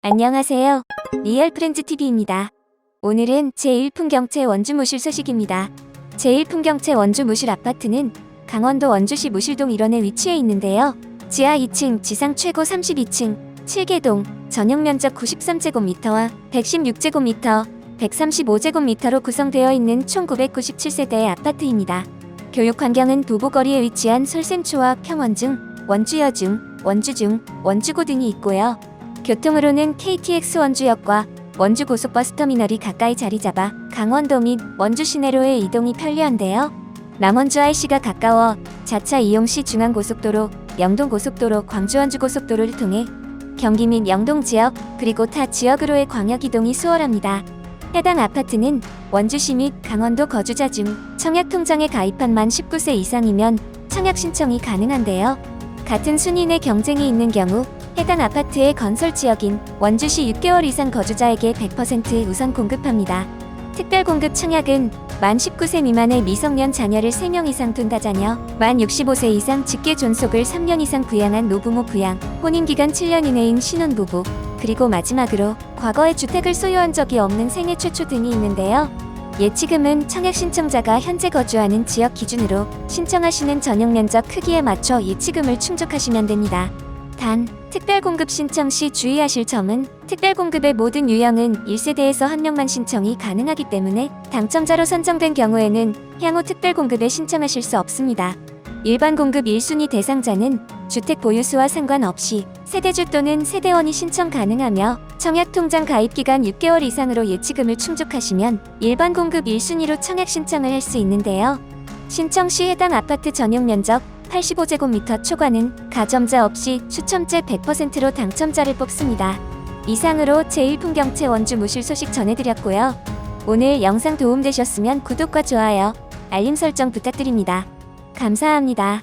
안녕하세요. 리얼 프렌즈 TV입니다. 오늘은 제1풍경채 원주 무실 소식입니다. 제1풍경채 원주 무실 아파트는 강원도 원주시 무실동 일원에 위치해 있는데요. 지하 2층, 지상 최고 32층, 7개동, 전용 면적 93제곱미터와 116제곱미터, 135제곱미터로 구성되어 있는 총 997세대의 아파트입니다. 교육 환경은 도보거리에 위치한 설샘초와 평원중, 원주여중, 원주중, 원주고 등이 있고요. 교통으로는 KTX 원주역과 원주 고속버스 터미널이 가까이 자리 잡아 강원도 및 원주 시내로의 이동이 편리한데요. 남원주 IC가 가까워 자차 이용 시 중앙고속도로, 영동고속도로, 광주원주고속도로를 통해 경기 및 영동 지역 그리고 타 지역으로의 광역 이동이 수월합니다. 해당 아파트는 원주시 및 강원도 거주자 중 청약 통장에 가입한 만 19세 이상이면 청약 신청이 가능한데요. 같은 순위 내 경쟁이 있는 경우 해당 아파트의 건설 지역인 원주시 6개월 이상 거주자에게 100% 우선 공급합니다. 특별 공급 청약은 만 19세 미만의 미성년 자녀를 3명 이상 둔 다 자녀, 만 65세 이상 직계 존속을 3년 이상 부양한 노부모 부양, 혼인기간 7년 이내인 신혼부부, 그리고 마지막으로 과거에 주택을 소유한 적이 없는 생애 최초 등이 있는데요. 예치금은 청약 신청자가 현재 거주하는 지역 기준으로 신청하시는 전용 면적 크기에 맞춰 예치금을 충족하시면 됩니다. 단, 특별공급 신청 시 주의하실 점은 특별공급의 모든 유형은 1세대에서 한 명만 신청이 가능하기 때문에 당첨자로 선정된 경우에는 향후 특별공급에 신청하실 수 없습니다. 일반 공급 1순위 대상자는 주택 보유수와 상관없이 세대주 또는 세대원이 신청 가능하며 청약통장 가입 기간 6개월 이상으로 예치금을 충족하시면 일반 공급 1순위로 청약 신청을 할 수 있는데요. 신청 시 해당 아파트 전용 면적 85제곱미터 초과는 가점자 없이 추첨제 100%로 당첨자를 뽑습니다. 이상으로 제1풍경채 원주 무실 소식 전해드렸고요. 오늘 영상 도움되셨으면 구독과 좋아요, 알림 설정 부탁드립니다. 감사합니다.